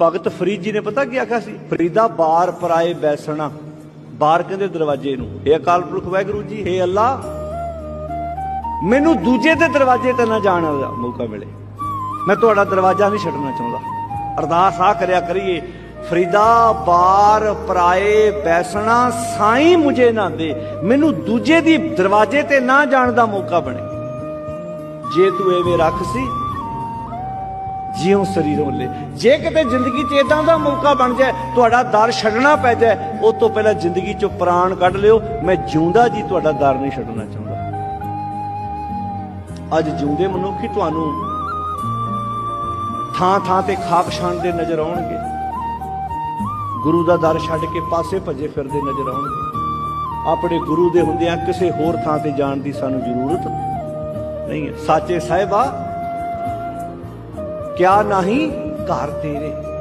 ਭਗਤ ਫਰੀਦ ਜੀ ਨੇ ਪਤਾ ਕੀ ਆਖਿਆ ਸੀ? ਫਰੀਦਾ ਬਾਰ ਪਰਾਏ ਬੈਸਣਾ। ਬਾਰ ਕਹਿੰਦੇ ਦਰਵਾਜ਼ੇ ਨੂੰ। ਇਹ ਅਕਾਲ ਪੁਰਖ ਵਾਹਿਗੁਰੂ ਜੀ, ਹੇ ਅੱਲਾ ਮੈਨੂੰ ਦੂਜੇ ਦੇ ਦਰਵਾਜ਼ੇ ਤੇ ਨਾ ਜਾਣ ਦਾ ਮੌਕਾ ਮਿਲੇ। ਮੈਂ ਤੁਹਾਡਾ ਦਰਵਾਜ਼ਾ ਨਹੀਂ ਛੱਡਣਾ ਚਾਹੁੰਦਾ। ਅਰਦਾਸ ਆ ਕਰਿਆ ਕਰੀਏ, ਫਰੀਦਾ ਬਾਰ ਪਰਾਏ ਬੈਸਣਾ ਸਾਈਂ ਮੁਝੇ ਨਾ ਦੇ। ਮੈਨੂੰ ਦੂਜੇ ਦੀ ਦਰਵਾਜ਼ੇ ਤੇ ਨਾ ਜਾਣ ਦਾ ਮੌਕਾ ਬਣੇ। ਜੇ ਤੂੰ ਐਵੇਂ ਰੱਖ ਸੀ ਜਿਉਂ ਸਰੀਰ ਲੈ ਜੇ ਕਿਤੇ ਜ਼ਿੰਦਗੀ 'ਚ ਇਦਾਂ ਦਾ ਮੌਕਾ ਬਣ ਜਾਏ, ਤੁਹਾਡਾ ਦਰ ਛੱਡਣਾ ਪੈ ਜਾਏ ਉਹ ਤੋਂ ਪਹਿਲਾਂ ਜ਼ਿੰਦਗੀ 'ਚੋਂ ਪ੍ਰਾਣ ਕੱਢ ਲਿਓ। ਮੈਂ ਜਿਉਂਦਾ ਜੀ, ਤੁਹਾਡਾ ਦਰ ਨਹੀਂ ਛੱਡਣਾ ਚਾਹੁੰਦਾ। ਅੱਜ ਜਿਉਂਦੇ ਮਨੁੱਖੀ ਤੁਹਾਨੂੰ ਥਾਂ ਥਾਂ ਤੇ ਖਾਕ ਛਾਣਦੇ ਨਜ਼ਰ ਆਉਣਗੇ। ਗੁਰੂ ਦਾ ਦਰ ਛੱਡ ਕੇ ਪਾਸੇ ਭੱਜੇ ਫਿਰਦੇ ਨਜ਼ਰ ਆਉਣਗੇ। ਆਪਣੇ ਗੁਰੂ ਦੇ ਹੁੰਦਿਆਂ ਕਿਸੇ ਹੋਰ ਥਾਂ ਤੇ ਜਾਣ ਦੀ ਸਾਨੂੰ ਜ਼ਰੂਰਤ ਨਹੀਂ ਹੈ। ਸਾਚੇ ਸਾਹਿਬਾ ਕਿਆ ਨਹੀਂ ਘਰ ਤੇਰੇ?